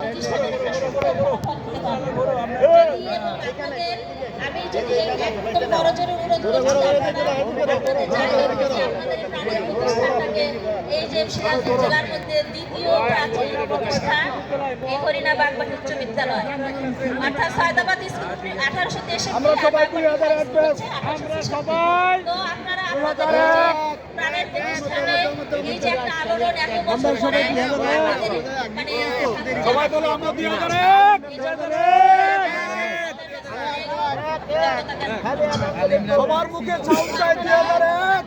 প্রতিষ্ঠানের একটা সুন্দর ফলাফল দিতে পারব। যদি এবং আপনাদের আমি যদি একদম বড়জোর অনুরোধ করছি আপনারা আপনাদের জায়গা থেকে আপনাদের প্রাণের প্রতিষ্ঠানটাকে এই যে সিরাজগঞ্জ জেলার মধ্যে দ্বিতীয় প্রাচীন প্রতিষ্ঠান এই হরিণা বাগবাট উচ্চ বিদ্যালয় অর্থাৎ সায়দাবাদ স্কুল আঠারোশো তেষট্টি সবাই তো আপনারা আপনাদের প্রাণের প্রতিষ্ঠানে এই যে একটা আলোড়ন এত বছর পরে মানে সবাই বলো আমরা দুই হাজার সবার মুখে সাউন্ড চাই দুই হাজার এক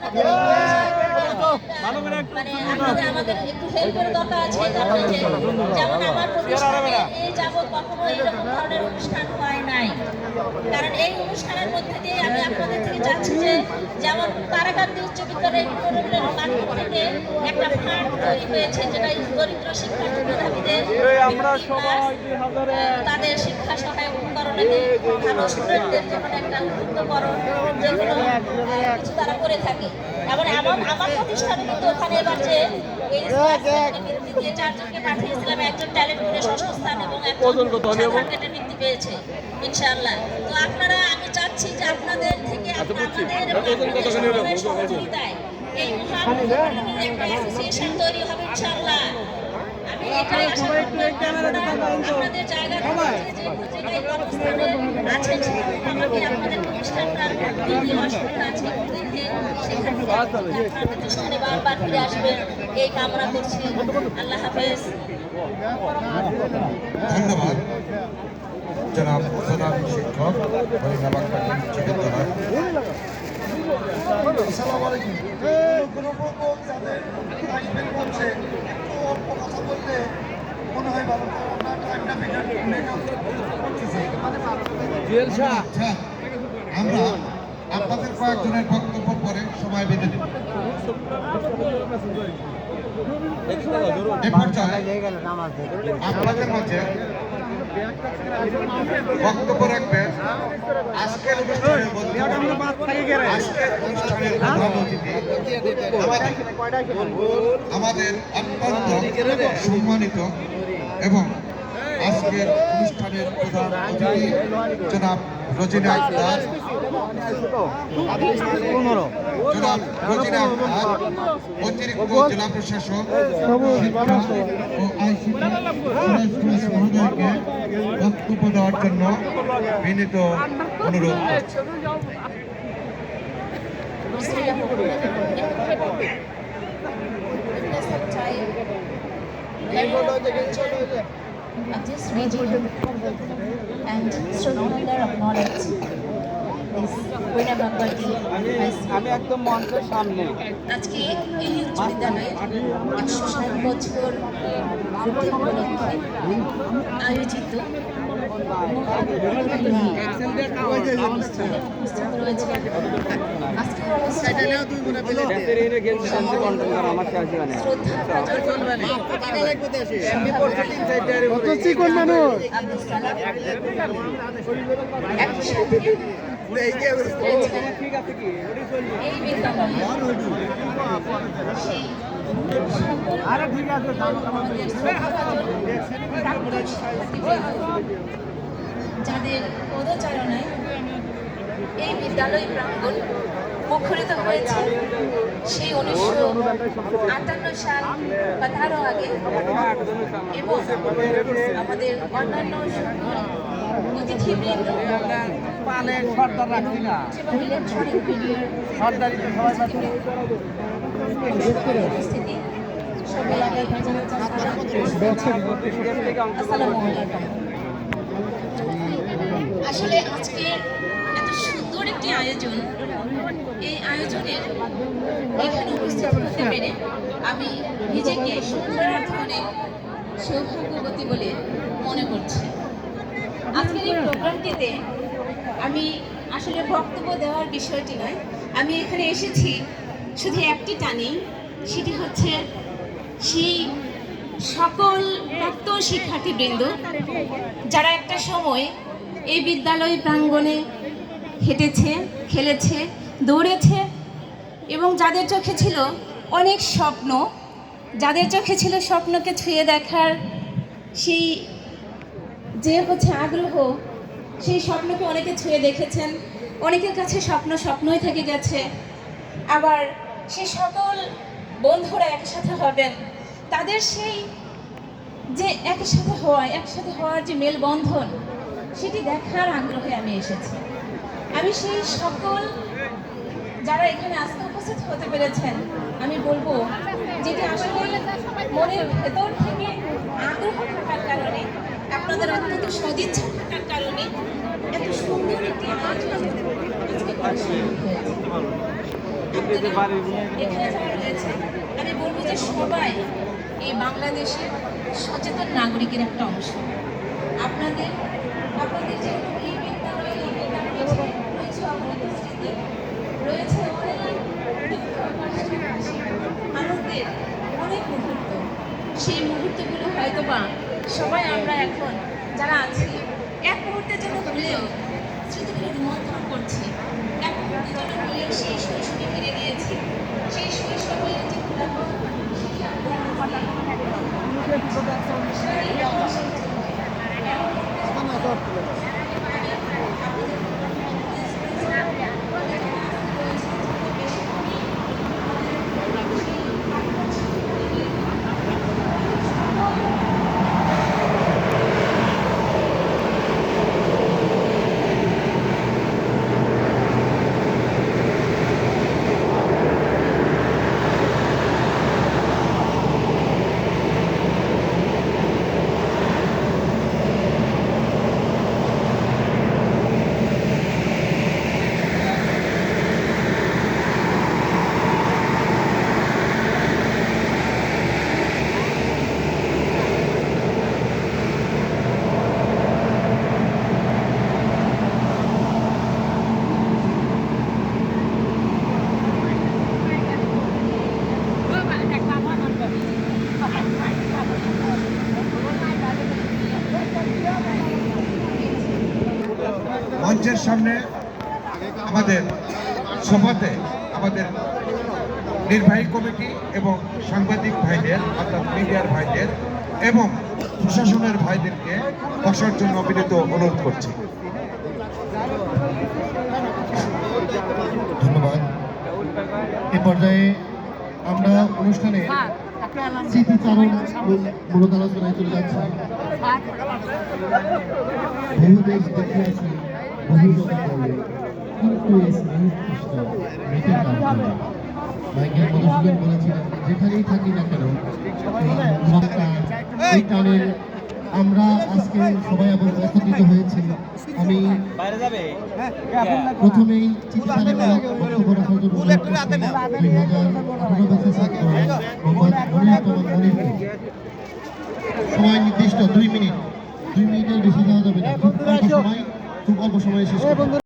কারণ এই যেমন আমার এই যাবৎ কখনো এরকম ধরনের অনুষ্ঠান হয় নাই কারণ এই অনুষ্ঠানের মধ্যে দিয়ে আমি আপনাদের থেকে চাচ্ছি যে যেমন তারাকান্দি উচ্চ বিদ্যালয়ের থেকে একটা ফান্ড তৈরি হয়েছে যেটা দরিদ্র শিক্ষার্থী মেধাবীদের তাদের শিক্ষা সহায়ক ভালো স্টুডেন্টদের যেমন একটা উদ্বুদ্ধকরণ কিছু তারা করে থাকে এবার আমার আমার প্রতিষ্ঠানে কিন্তু ওখানে এবার যে এই ভিত্তিতে চারজনকে পাঠিয়েছিলাম একজন ট্যালেন্ট করে ষষ্ঠ স্থান এবং একজন? সার্টিফিকেটের বৃত্তি পেয়েছে ইনশাআল্লাহ তো আপনারা আমি চাচ্ছি যে আপনাদের থেকে আচ্ছা। আপনাদের সহযোগিতায় এই মহান উপকরণের একটা অ্যাসোসিয়েশন তৈরি হবে ইনশাআল্লাহ এই কামনা করছি আল্লাহ হাফেজ ধন্যবাদ। জনাব প্রধান শিক্ষক বিদ্যালয় আসসালামু আলাইকুম কোনো কোনো যাদের আসবেন বলছে অল্প কথা বললে মনে হয় ভালো আমরা আপনাদের কয়েকজনের বক্তব্য পরে সময় বেঁধে আপনাদের মাঝে বক্তব্য রাখবেন আজকের অনুষ্ঠানের আজকের অনুষ্ঠানের আমাদের অত্যন্ত সম্মানিত এবং আজকের অনুষ্ঠানের প্রধান অতিথি জনাব রজিনা আক্তার। জনাব রজিনা আক্তার, অতিরিক্ত জেলা প্রশাসক ও আইসিটি মহোদয়কে দেওয়ার জন্য বিনীত অনুরোধ করছি। Of this region and surrender of knowledge is Wina Bhagwati High আমি একদম মঞ্চের সামনে আজকে এই উচ্চ বিদ্যালয়ের একশো ষাট বছর উপলক্ষে আয়োজিত আরে ঠিক আছে আমাদের শ্রদ্ধাভাজন প্রাক্তন শিক্ষার্থীবৃন্দ, যাদের পদচারণায় এই বিদ্যালয় প্রাঙ্গণ মুখরিত হয়েছে সেই উনিশশো আটান্ন সাল বা তারও আগে এবং আমাদের অন্যান্য অতিথিবৃন্দ সবাই আসসালামু আলাইকুম। আসলে আজকে এত সুন্দর একটি আয়োজন। এই আয়োজনের এখানে উপস্থিত হতে পেরে আমি নিজেকে অনেক সৌভাগ্যবতী বলে মনে করছি। আজকের এই প্রোগ্রামটিতে আমি আসলে বক্তব্য দেওয়ার বিষয়টি নয়, আমি এখানে এসেছি শুধু একটি টানেই, সেটি হচ্ছে সেই সকল প্রাক্তন শিক্ষার্থীবৃন্দ যারা একটা সময় এই বিদ্যালয় প্রাঙ্গণে হেঁটেছে, খেলেছে, দৌড়েছে এবং যাদের চোখে ছিল অনেক স্বপ্ন, যাদের চোখে ছিল স্বপ্নকে ছুঁয়ে দেখার সেই যে হচ্ছে আগ্রহ, সেই স্বপ্নকে অনেকে ছুঁয়ে দেখেছেন। অনেকের কাছে স্বপ্ন স্বপ্নই থেকে গেছে। আবার সেই সকল বন্ধুরা একসাথে হবেন, তাদের সেই যে একসাথে হওয়া, একসাথে হওয়ার যে মেলবন্ধন সেটি দেখার আগ্রহে আমি এসেছি আমি সেই সকল যারা এখানে আজকে উপস্থিত হতে পেরেছেন, আমি বলব যেটি আসলে মনের ভেতর থেকে আগ্রহ থাকার কারণে, আপনাদের অত্যন্ত সদিচ্ছা থাকার কারণে এত সুন্দর একটি। এখানে আমি বলব যে সবাই এই বাংলাদেশের সচেতন নাগরিকের একটা অংশ আপনাদের অনেক মুহূর্ত। সেই মুহূর্তগুলো হয়তো বা সবাই আমরা এখন যারা আছি, এক মুহূর্তের জন্য ভুলেও স্মৃতিগুলো রোমন্থন করছি, এক মুহূর্তের জন্য ভুলেও সেই শৈশবে ফিরে গিয়েছি, সেই শৈশবের যে কোলাহল, সেটি আমরা সেই রকম সেই মঞ্চের সামনে আমাদের সভাতে আমাদের নির্বাহী কমিটি এবং সাংবাদিক ভাইদের, অর্থাৎ মিডিয়ার ভাইদের এবং প্রশাসনের ভাইদেরকে বসার জন্য বিনীত অনুরোধ করছি। ধন্যবাদ। এ পর্যায়ে আমরা অনুষ্ঠানে মূলত আলোচনায় চলে যাচ্ছি। বহু বলেছিলেন যেখানেই থাকি না কেন এই টানের আমরা আজকে সবাই আবার একত্রিত হয়েছি আমি প্রথমেই সময় নির্দিষ্ট দুই মিনিট দুই মিনিটের বেশি যাওয়া যাবে না সময় খুব অল্প সময়ে শেষ।